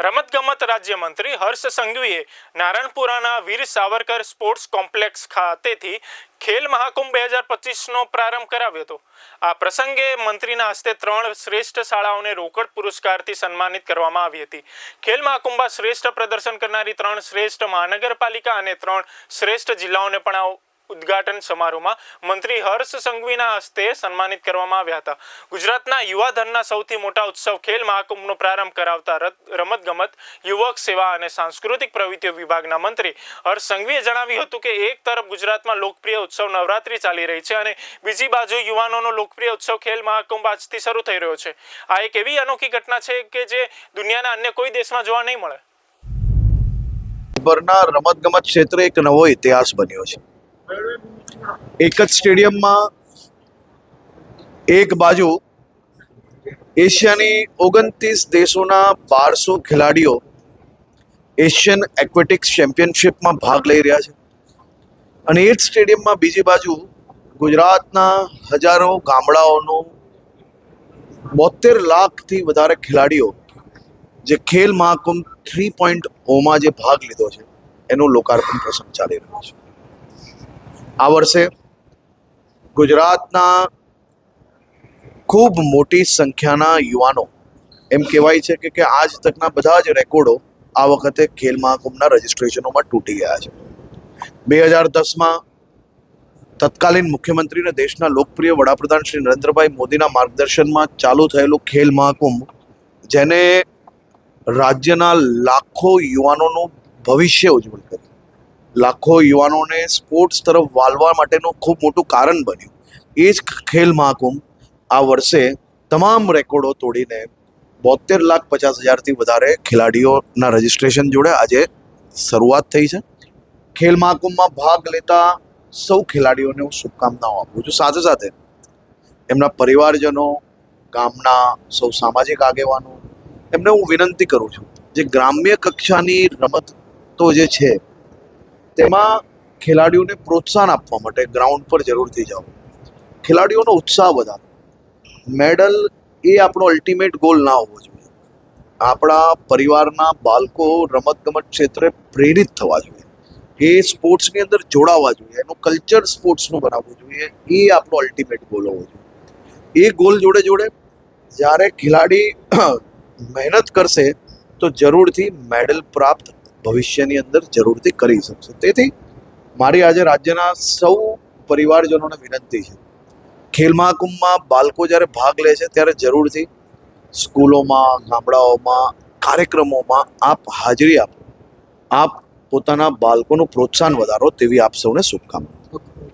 રમતગમત રાજ્યમંત્રી હર્ષ સંઘવીએ નારણપુરાના વીર સાવરકર સ્પોર્ટ્સ કોમ્પ્લેક્સ ખાતેથી ખેલ મહાકુંભ બે હજાર પચીસનો પ્રારંભ કરાવ્યો હતો. આ પ્રસંગે મંત્રીના હસ્તે ત્રણ શ્રેષ્ઠ શાળાઓને રોકડ પુરસ્કારથી સન્માનિત કરવામાં આવી હતી. ખેલ મહાકુંભમાં શ્રેષ્ઠ પ્રદર્શન કરનારી ત્રણ શ્રેષ્ઠ મહાનગરપાલિકા અને ત્રણ શ્રેષ્ઠ જિલ્લાઓને પણ ઉદ્ઘાટન સમારોહમાં મંત્રી હર્ષ સંઘવીના હસ્તે સન્માનિત કરવામાં આવ્યા હતા. ગુજરાતના યુવાધનના સૌથી મોટા ઉત્સવ ખેલ મહાકુંભનો પ્રારંભ કરાવતા રમતગમત, યુવક સેવા અને સાંસ્કૃતિક પ્રવૃત્તિઓ વિભાગના મંત્રી હર્ષ સંઘવીએ જણાવ્યું હતું કે એક તરફ ગુજરાતમાં લોકપ્રિય ઉત્સવ નવરાત્રી ચાલી રહી છે અને બીજી બાજુ યુવાનોનો લોકપ્રિય ઉત્સવ ખેલ મહાકુંભ આજથી શરૂ થઈ રહ્યો છે. આ એક એવી અનોખી ઘટના છે કે જે દુનિયાના અન્ય કોઈ દેશમાં જોવા નહીં મળે. ભરના રમતગમત ક્ષેત્રે એક નવો ઇતિહાસ બન્યો છે. એક જ સ્ટેડિયમમાં એક બાજુ એશિયાની ઓગણત્રીસ દેશોના બારસો ખેલાડીઓ એશિયન એક્વેટિક્સ ચેમ્પિયનશિપમાં ભાગ લઈ રહ્યા છે. અને એ જ સ્ટેડિયમમાં બીજી બાજુ ગુજરાતના હજારો ગામડાઓનો બોતેર લાખથી વધારે ખેલાડીઓ જે ખેલ મહાકુંભ થ્રી પોઈન્ટ ઓમાં જે ભાગ લીધો છે, એનું લોકાર્પણ પ્રસંગ ચાલી રહ્યો છે. આ વર્ષે ગુજરાતના ખૂબ મોટી સંખ્યાના યુવાનો એમ કહેવાય છે કે કે આજ તકના બધા જ રેકોર્ડો આ વખતે ખેલ મહાકુંભના રજિસ્ટ્રેશનોમાં તૂટી ગયા છે. બે હજાર દસમાં તત્કાલીન મુખ્યમંત્રી અને દેશના લોકપ્રિય વડાપ્રધાન શ્રી નરેન્દ્રભાઈ મોદીના માર્ગદર્શનમાં ચાલુ થયેલું ખેલ મહાકુંભ, જેને રાજ્યના લાખો યુવાનોનું ભવિષ્ય ઉજ્જવળ કર્યું લાખો યુવાનોને સ્પોર્ટ્સ તરફ વાળવા માટેનું ખૂબ મોટું કારણ બન્યું. એ જ ખેલ મહાકુંભ આ વર્ષે તમામ રેકોર્ડો તોડીને બોતેર લાખ પચાસ હજારથી વધારે ખેલાડીઓના રજિસ્ટ્રેશન જોડે આજે શરૂઆત થઈ છે. ખેલ મહાકુંભમાં ભાગ લેતા સૌ ખેલાડીઓને હું શુભકામનાઓ આપું છું. સાથે સાથે એમના પરિવારજનો, ગામના સૌ સામાજિક આગેવાનો, એમને હું વિનંતી કરું છું, જે ગ્રામ્ય કક્ષાની રમત તો જે છે તેમાં ખેલાડીઓને પ્રોત્સાહન આપવા માટે ગ્રાઉન્ડ પર જરૂરથી જાઓ. ખેલાડીઓનો ઉત્સાહ વધારો. મેડલ એ આપણો અલ્ટિમેટ ગોલ ના હોવો જોઈએ. આપણા પરિવારના બાળકો રમતગમત ક્ષેત્રે પ્રેરિત થવા જોઈએ. એ સ્પોર્ટ્સની અંદર જોડાવા જોઈએ. એનું કલ્ચર સ્પોર્ટ્સનું બનાવવું જોઈએ. એ આપણો અલ્ટિમેટ ગોલ હોવો જોઈએ. એ ગોલ જોડે જોડે જ્યારે ખેલાડી મહેનત કરશે તો જરૂરથી મેડલ પ્રાપ્ત ભવિષ્યની અંદર જરૂરથી કરી શકશે. તેથી મારી આજે રાજ્યના સૌ પરિવારજનોને વિનંતી છે ખેલ મહાકુંભમાં બાળકો જ્યારે ભાગ લે છે ત્યારે જરૂરથી સ્કૂલોમાં, ગામડાઓમાં, કાર્યક્રમોમાં આપ હાજરી આપો. આપ પોતાના બાળકોનું પ્રોત્સાહન વધારો તેવી આપ સૌને શુભકામના.